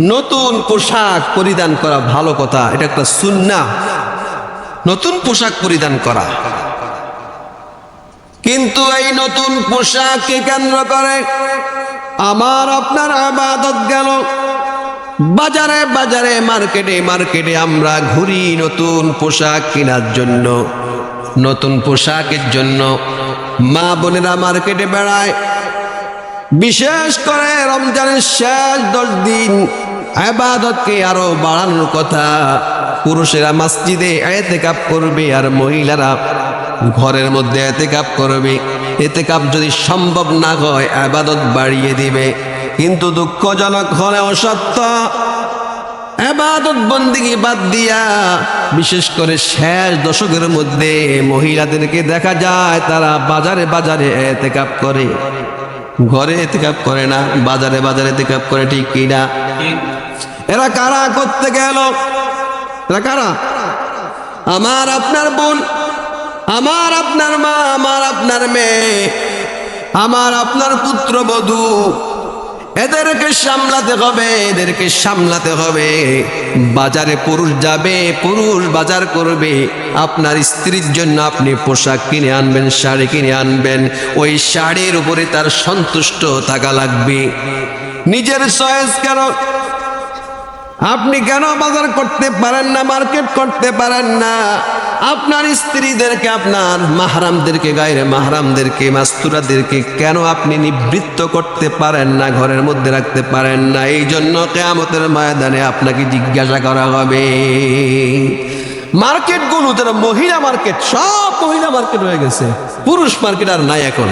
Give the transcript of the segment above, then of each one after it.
নতুন পোশাক পরিধান করা ভালো কথা। এটা একটা সুন্না। নতুন পোশাক পরিধান করা। কিন্তু এই নতুন পোশাককে কেন্দ্র করে? আমার আপনার আবাদত গেল। বাজারে বাজারে, মার্কেটে মার্কেটে আমরা ঘুরি নতুন পোশাক কেনার জন্য। নতুন পোশাকের জন্য মা বোনেরা মার্কেটে বেড়ায়। বিশেষ করে রমজানের শেষ দশ দিন আবাদতকে আরও বাড়ানোর কথা। পুরুষেরা মসজিদে এতে কাপ করবে আর মহিলারা ঘরের মধ্যে এতে কাপ করবে। এতে কাপ যদি সম্ভব না হয়, আবাদত বাড়িয়ে দিবে। কিন্তু দুঃখজনক হলেও সত্য, আবাদত বন্দিগি বাদ দিয়া বিশেষ করে শেষ দশকের মধ্যে মহিলাদেরকে দেখা যায়, তারা বাজারে বাজারে এতে কাপ করে। ঘরে এতেকাপ করে না, বাজারে বাজারে এতেকাপ করে ঠিক কিনা? এরা কারা? করতে গেল। এরা কারা? আমার আপনার বোন, আমার আপনার মা, আমার আপনার মেয়ে, আমার আপনার পুত্রবধূ এদেরকে সামলাতে হবে, এদেরকে সামলাতে হবে। বাজারে পুরুষ যাবে, পুরুষ বাজার করবে। আপনার স্ত্রীর জন্য আপনি পোশাক কিনে আনবেন, শাড়ি কিনে আনবেন। ওই শাড়ির উপরে তার সন্তুষ্ট থাকা লাগবে। নিজের চয়েস কেন? আপনি কেন বাজার করতে পারেন না, মার্কেট করতে পারেন না? আপনার স্ত্রীদেরকে, আপনার মাহারামদেরকে, গায়ের মাহারামদেরকে, মাস্তুরাদেরকে কেন আপনি নিবৃত্ত করতে পারেন না, ঘরের মধ্যে রাখতে পারেন না? এই জন্য কেয়ামতের ময়দানে আপনাকে জিজ্ঞাসা করা হবে। মার্কেট মার্কেটগুলো তারা মহিলা মার্কেট, সব মহিলা মার্কেট হয়ে গেছে। পুরুষ মার্কেট আর নাই এখন।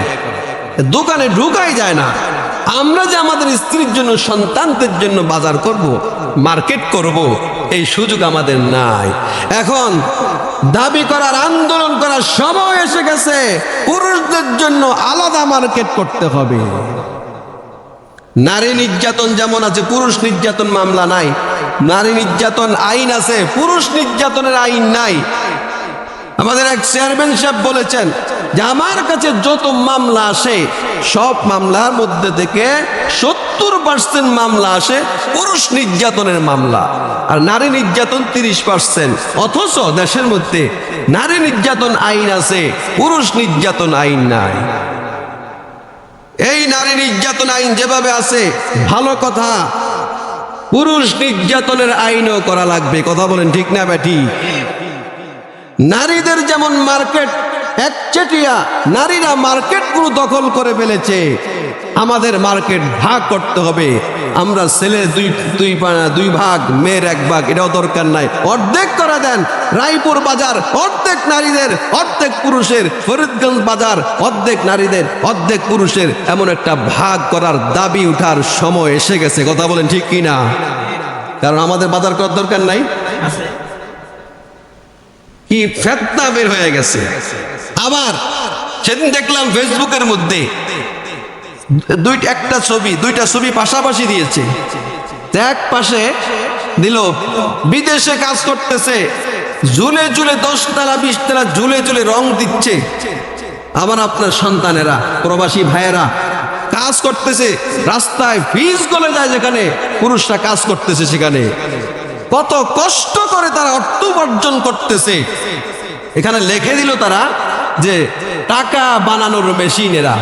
দোকানে ঢুকাই যায় না। আমরা যে আমাদের স্ত্রীর জন্য, সন্তানদের জন্য বাজার করব, মার্কেট করব, এই সুযোগ আমাদের নাই। এখন দাবি করার, আন্দোলন করার সময় এসে গেছে, পুরুষদের জন্য আলাদা মার্কেট করতে হবে। নারী নির্যাতন যেমন আছে, পুরুষ নির্যাতন মামলা নাই। নারী নির্যাতন আইন আছে, পুরুষ নির্যাতনের আইন নাই। আমাদের এক চেয়ারম্যান সাহেব বলেছেন যে, আমার কাছে যত মামলা আসে সব মামলার মধ্যে থেকে সত্তর পার্সেন্ট মামলা আসে পুরুষ নির্যাতনের মামলা। আর নারী নির্যাতন তিরিশ পার্সেন্ট অথচ দেশের মধ্যে নারী নির্যাতন আইন আছে, পুরুষ নির্যাতন আইন নাই। এই নারী নির্যাতন আইন যেভাবে আছে, ভালো কথা। পুরুষ নির্যাতনের আইনও করা লাগবে। কথা বলেন ঠিক না ব্যাটি নারীদের যেমন মার্কেট একচেটিয়া নারীরা মার্কেটগুলো দখল করে ফেলেছে। আমাদের মার্কেট ভাগ করতে হবে। আমরা ছেলে দুই দুই দুই ভাগ, মেয়ের এক ভাগ, এটাও দরকার নাই। অর্ধেক করে দেন রায়পুর বাজার, অর্ধেক নারীদের, অর্ধেক পুরুষের। ফরিদগঞ্জ বাজার, অর্ধেক নারীদের, অর্ধেক পুরুষের। এমন একটা ভাগ করার দাবি উঠার সময় এসে গেছে। কথা বলেন ঠিক কি না কারণ আমাদের বাজার করার দরকার নাই? কি ফেতনা বের হয়ে গেছে। আবার সেদিন দেখলাম ফেসবুকের মধ্যে দুইটা, একটা ছবি, দুইটা ছবি পাশাপাশি দিয়েছে। এক পাশে দিল, বিদেশে কাজ করতেছে, ঝুলে ঝুলে দশ তালা বিশ তালা ঝুলে ঝুলে রং দিচ্ছে। আবার আপনার সন্তানেরা, প্রবাসী ভাইয়েরা কাজ করতেছে, রাস্তায় ফিজ গলে যায় যেখানে, পুরুষরা কাজ করতেছে সেখানে। কত কষ্ট করে তারা অর্থ উপার্জন করতেছে। এখানে লেখে দিল তারা যে, টাকা বানানোর মেশিন এরা।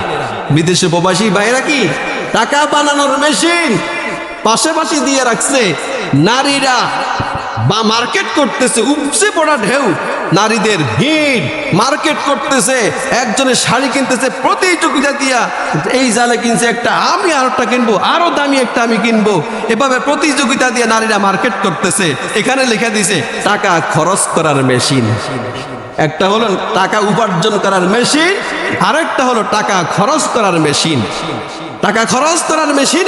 বিদেশে প্রবাসী ভাইরা কি? টাকা বানানোর মেশিন পাশাপাশি দিয়ে রাখছে। নারীরা বা মার্কেট করতেছে, উপচে পড়া ঢেউ। নারীদের ভিড়, মার্কেট করতেছে একজনের শাড়ি কিনতেছে, প্রতিযোগিতা দিয়া, এই জালে কিনছে একটা, আমি আর একটা কিনবো, আরও দামি একটা আমি কিনবো। এভাবে প্রতিযোগিতা দিয়ে নারীরা মার্কেট করতেছে। এখানে লেখা দিছে, টাকা খরচ করার মেশিন। একটা হলো টাকা উপার্জন করার মেশিন, আরেকটা হলো টাকা খরচ করার মেশিন। টাকা খরচ করার মেশিন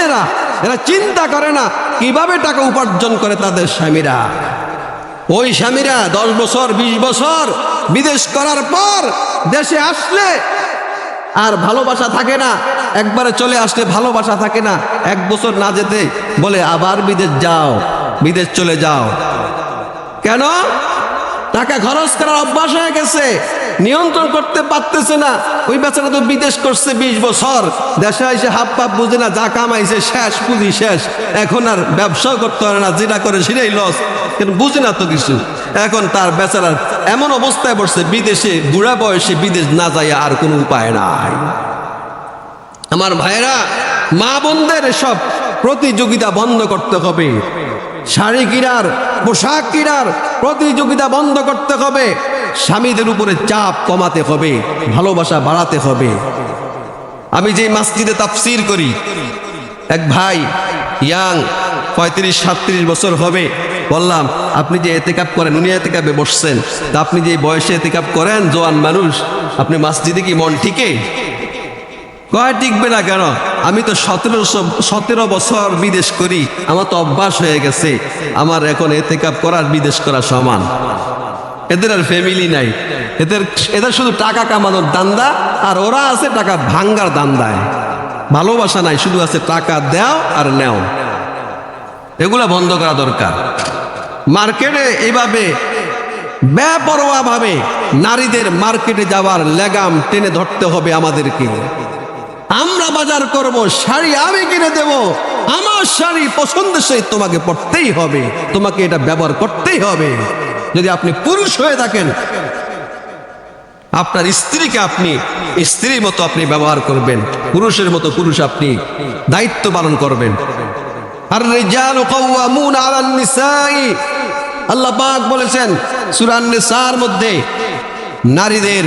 এরা চিন্তা করে না কীভাবে টাকা উপার্জন করে তাদের স্বামীরা। ওই স্বামীরা দশ বছর, বিশ বছর বিদেশ করার পর দেশে আসলে আর ভালোবাসা থাকে না, একবারে চলে আসলে ভালোবাসা থাকে না, এক বছর না যেতে বলে, আবার বিদেশ যাও, বিদেশ চলে যাও। কেন? টাকা খরচ করার অভ্যাস হয়ে গেছে। নিয়ন্ত্রণ করতে পারতেছে না। ওই বেচারা তো বিদেশ করছে বিশ বছর। দেশে এসে হাফ পাপ বুঝে না, যা কামাইছে শেষ, পুঁজি শেষ। এখন আর ব্যবসাও করতে পারে না, যেটা করে সেটাই লস কিন্তু বুঝে না তো কিছু। এখন তার বেচারার এমন অবস্থায় পড়ছে, বিদেশে, বুড়া বয়সে বিদেশ না যায় আর কোনো উপায় নাই। আমার ভাইরা মা বোনদের সব প্রতিযোগিতা বন্ধ করতে হবে। শাড়ি কিনার, পোশাক কিনার প্রতিযোগিতা বন্ধ করতে হবে। স্বামীদের উপরে চাপ কমাতে হবে, ভালোবাসা বাড়াতে হবে। আমি যে মাসজিদে তাফসির করি, এক ভাই ইয়াং, পঁয়ত্রিশ, সাতত্রিশ বছর হবে। বললাম, আপনি যে এতেকাপ করেন, উনি এতেকাপে বসছেন। তা আপনি যে বয়সে এতেকাপ করেন, জোয়ান মানুষ, আপনি মাসজিদে কি মন ঠিকে? কয় টিকবে না কেন? আমি তো সতেরো সতেরো বছর বিদেশ করি, আমার তো অভ্যাস হয়ে গেছে। আমার এখন এতে কাপ করার, বিদেশ করা সমান। এদের আর ফ্যামিলি নাই। এদের এদের শুধু টাকা কামানোর দান্দা, আর ওরা আছে টাকা ভাঙ্গার দান্দায়। ভালোবাসা নাই, শুধু আছে টাকা দেও আর নেও। এগুলা বন্ধ করা দরকার। মার্কেটে এইভাবে বেপরোয়া ভাবে নারীদের মার্কেটে যাওয়ার লেগাম টেনে ধরতে হবে আমাদেরকে। আমরা বাজার করব, শাড়ি আমি কিনে দেব। আমার শাড়ি পছন্দের সহিত তোমাকে পড়তেই হবে। তোমাকে এটা ব্যবহার করতেই হবে। যদি আপনি পুরুষ হয়ে থাকেন, আপনার স্ত্রীকে আপনি, স্ত্রীর মতো আপনি ব্যবহার করবেন, পুরুষের মতো পুরুষ আপনি দায়িত্ব পালন করবেন। আর আল্লাহ পাক বলেছেন সূরা নিসার মধ্যে নারীদের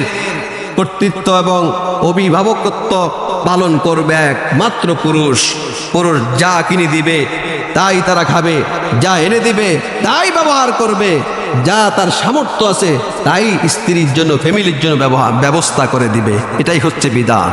কর্তৃত্ব এবং অভিভাবকত্ব পালন করবে একমাত্র পুরুষ। পুরুষ যা কিনে দিবে, তাই তারা খাবে। যা এনে দিবে, তাই ব্যবহার করবে। যা তার সামর্থ্য আছে, তাই স্ত্রীর জন্য ফ্যামিলির জন্য ব্যবহার ব্যবস্থা করে দিবে। এটাই হচ্ছে বিধান।